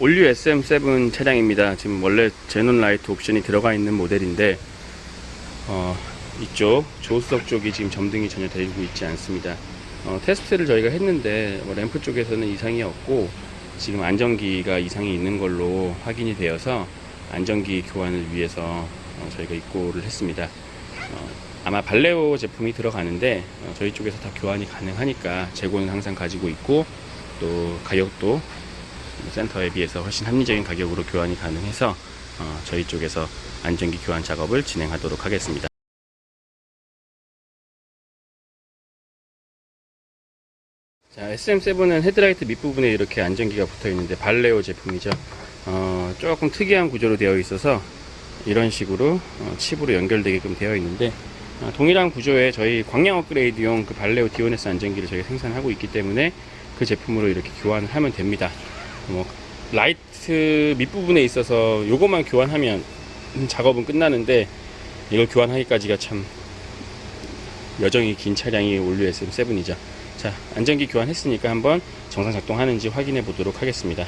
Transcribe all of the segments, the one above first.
올류 SM7 차량입니다. 지금 원래 제논 라이트 옵션이 들어가 있는 모델인데 어, 이쪽 조수석 쪽이 지금 점등이 전혀 되고 있지 않습니다. 어, 테스트를 저희가 했는데 뭐 램프 쪽에서는 이상이 없고 지금 안전기가 이상이 있는 걸로 확인이 되어서 안전기 교환을 위해서 어, 저희가 입고를 했습니다. 어, 아마 발레오 제품이 들어가는데 어, 저희 쪽에서 다 교환이 가능하니까 재고는 항상 가지고 있고 또 가격도 센터에 비해서 훨씬 합리적인 가격으로 교환이 가능해서 어, 저희 쪽에서 안전기 교환 작업을 진행하도록 하겠습니다. 자, SM7은 헤드라이트 밑부분에 이렇게 안전기가 붙어 있는데 발레오 제품이죠. 어, 조금 특이한 구조로 되어 있어서 이런 식으로 어, 칩으로 연결되게끔 되어 있는데 어, 동일한 구조에 저희 광량 업그레이드용 그 발레오 디오네스 안전기를 저희가 생산하고 있기 때문에 그 제품으로 이렇게 교환을 하면 됩니다. 뭐 라이트 밑부분에 있어서 요것만 교환하면 작업은 끝나는데 이걸 교환하기까지가 참 여정이 긴 차량이 올류 SM7이죠. 자, 안전기 교환했으니까 한번 정상 작동하는지 확인해 보도록 하겠습니다.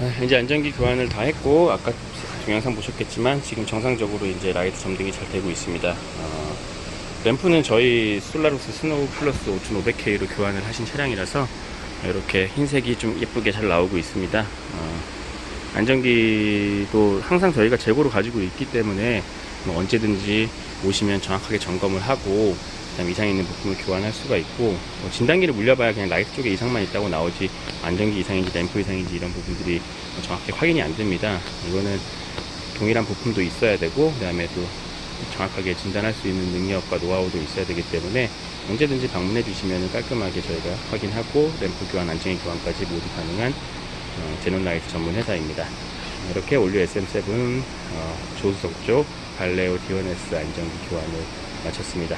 아, 이제 안전기 교환을 다 했고 아까 동영상 보셨겠지만 지금 정상적으로 이제 라이트 점등이 잘 되고 있습니다. 어, 램프는 저희 솔라루스 스노우 플러스 5500K로 교환을 하신 차량이라서 이렇게 흰색이 좀 예쁘게 잘 나오고 있습니다. 어, 안전기도 항상 저희가 재고로 가지고 있기 때문에 뭐 언제든지 오시면 정확하게 점검을 하고 이상 있는 부품을 교환할 수가 있고 뭐 진단기를 물려봐야 그냥 라이트 쪽에 이상만 있다고 나오지 안전기 이상인지 램프 이상인지 이런 부분들이 뭐 정확히 확인이 안 됩니다. 이거는 동일한 부품도 있어야 되고 그 다음에 또 정확하게 진단할 수 있는 능력과 노하우도 있어야 되기 때문에 언제든지 방문해 주시면 깔끔하게 저희가 확인하고 램프 교환, 안전기 교환까지 모두 가능한 어, 제논라이트 전문 회사입니다. 이렇게 올류 SM7 어, 조수석 쪽 발레오 디오네스 안전기 교환을 마쳤습니다.